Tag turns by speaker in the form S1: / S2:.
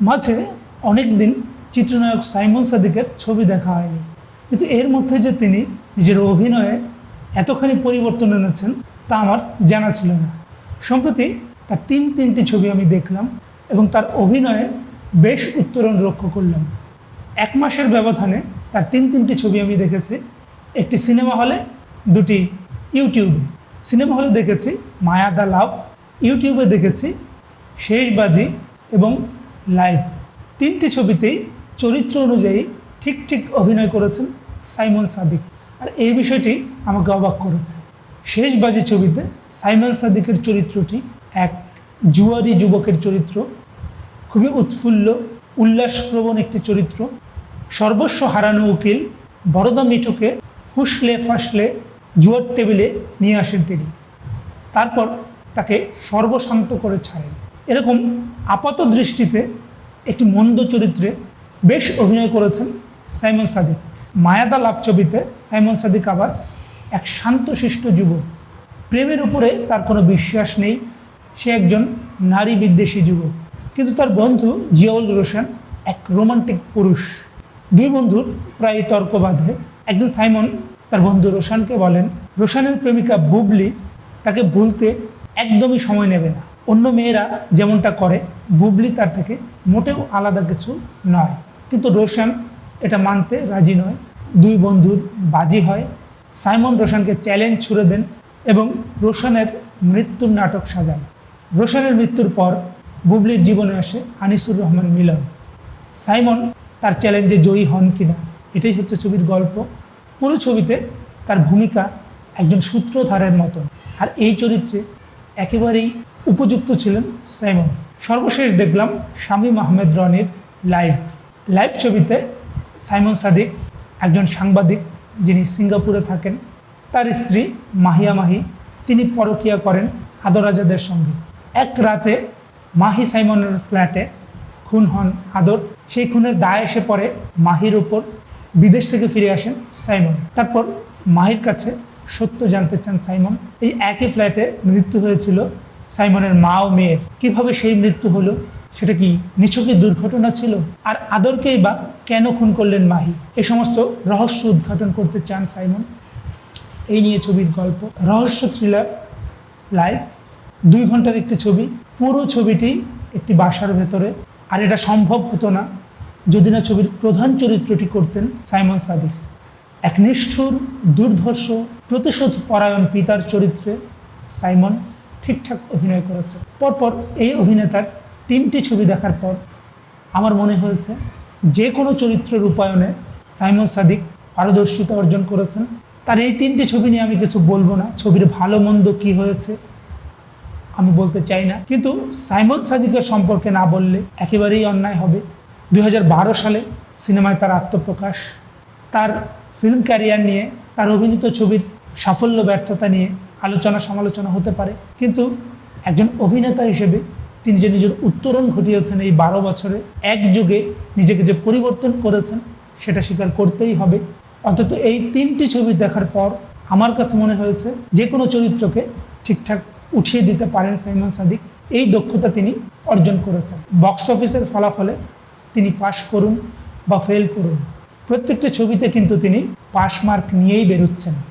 S1: মাঝে অনেক দিন চিত্রনায়ক সাইমন সাদিকের ছবি দেখা হয়নি। কিন্তু এর মধ্যে যে তিনি নিজের অভিনয়ে এতখানি পরিবর্তন এনেছেন, তা আমার জানা ছিল না। সম্প্রতি তার তিন, তিনটি ছবি আমি দেখলাম এবং তার অভিনয়ে বেশ উত্তরণ লক্ষ্য করলাম। এক মাসের ব্যবধানে তার তিন, তিনটি ছবি আমি দেখেছি। একটি সিনেমা হলে, দুটি ইউটিউবে। সিনেমা হলে দেখেছি মায়া দা লাভ, ইউটিউবে দেখেছি শেষবাজি এবং লাইভ। তিনটি ছবিতেই চরিত্র অনুযায়ী ঠিক ঠিক অভিনয় করেছেন সাইমন সাদিক। আর এই বিষয়টি আমাকে অবাক করেছে। শেষবাজি ছবিতে সাইমন সাদিকের চরিত্রটি এক জুয়ারি যুবকের চরিত্র, খুবই উৎফুল্ল, উল্লাসপ্রবণ একটি চরিত্র। সর্বস্ব হারানো উকিল বরদা মিঠুকে ফুসলে ফাসলে জুয়ার টেবিলে নিয়ে আসেন তিনি। তারপর তাকে সর্বশান্ত করে ছাড়েন। এরকম আপাত দৃষ্টিতে একটি মন্দ চরিত্রে বেশ অভিনয় করেছেন সাইমন সাদিক। মায়াদা লাভ ছবিতে সাইমন সাদিক আবার এক শান্তশিষ্ট যুবক। প্রেমের উপরে তার কোনো বিশ্বাস নেই, সে একজন নারী বিদ্বেষী যুবক। কিন্তু তার বন্ধু জিয়াউল রোশন এক রোমান্টিক পুরুষ। দুই বন্ধুর প্রায় তর্ক বাঁধে একদিন সাইমন তার বন্ধু রোশানকে বলেন, রোশানের প্রেমিকা বুবলি তাকে ভুলতে একদমই সময় নেবে না। অন্য মেয়েরা যেমনটা করে, বুবলি তার থেকে মোটেও আলাদা কিছু নয়। কিন্তু রোশান এটা মানতে রাজি নয়। দুই বন্ধুর বাজি হয়। সাইমন রোশানকে চ্যালেঞ্জ ছুড়ে দেন এবং রোশানের মৃত্যুর নাটক সাজান। রোশানের মৃত্যুর পর বুবলির জীবনে আসে আনিসুর রহমান মিলন। সাইমন তার চ্যালেঞ্জে জয়ী হন কিনা, এটাই হচ্ছে ছবির গল্প। পুরো ছবিতে তার ভূমিকা একজন সূত্রধারের মতন। আর এই চরিত্রে একেবারেই উপযুক্ত ছিলেন সাইমন। সর্বশেষ দেখলাম শামীম আহমেদ রনির লাইভ। লাইভ ছবিতে সাইমন সাদিক, একজন সাংবাদিক যিনি সিঙ্গাপুরে থাকেন, তার স্ত্রী মাহিয়া মাহি, তিনি পরকিয়া করেন আদরাজাদের সঙ্গে। এক রাতে মাহি সাইমনের ফ্ল্যাটে খুন হন আদর। সেই খুনের দায় এসে পড়ে মাহির ওপর। বিদেশ থেকে ফিরে আসেন সাইমন। তারপর মাহির কাছে সত্য জানতে চান সাইমন। এই একই ফ্ল্যাটে মৃত্যু হয়েছিল সাইমনের মা ও মেয়ের। কীভাবে সেই মৃত্যু হলো? সেটা কি নিছকই দুর্ঘটনা ছিল? আর আদরকেই বা কেন খুন করলেন মাহি? এ সমস্ত রহস্য উদ্ঘাটন করতে চান সাইমন। এই নিয়ে ছবির গল্প। রহস্য থ্রিলার লাইফ দুই ঘণ্টার একটি ছবি। পুরো ছবিটি একটি বাসার ভেতরে। আর এটা সম্ভব হতো না যদি না ছবির প্রধান চরিত্রটি করতেন সাইমন সাদিক। এক নিষ্ঠুর, দুর্ধর্ষ প্রতিশোধ পরায়ণ পিতার চরিত্রে সাইমন ঠিকঠাক অভিনয় করেছে। পরপর এই অভিনেতার তিনটি ছবি দেখার পর আমার মনে হয়েছে যে কোনো চরিত্র রূপায়ণে সাইমন সাদিক পারদর্শিতা অর্জন করেছেন। তার এই তিনটি ছবি নিয়ে আমি কিছু বলব না, ছবির ভালো মন্দ কী হয়েছে আমি বলতে চাই না। কিন্তু সাইমন সাদিকের সম্পর্কে না বললে একেবারেই অন্যায় হবে। দু হাজার বারো সালে সিনেমায় তার আত্মপ্রকাশ, তার ফিল্ম ক্যারিয়ার নিয়ে, তার অভিনীত ছবির সাফল্য, ব্যর্থতা নিয়ে আলোচনা, সমালোচনা হতে পারে। কিন্তু একজন অভিনেতা হিসেবে তিনি যে নিজের উত্তরণ ঘটিয়েছেন এই বারো বছরে এক যুগে নিজেকে যে পরিবর্তন করেছেন, সেটা স্বীকার করতেই হবে। অন্তত এই তিনটি ছবি দেখার পর আমার কাছে মনে হয়েছে যে কোনো চরিত্রকে ঠিকঠাক উঠিয়ে দিতে পারেন সাইমন সাদিক। এই দক্ষতা তিনি অর্জন করেছেন। বক্স অফিসের ফলাফলে তিনি পাশ করুন বা ফেল করুন। প্রত্যেকটা ছবিতে কিন্তু তিনি পাশ মার্ক নিয়েই বেরোচ্ছেন।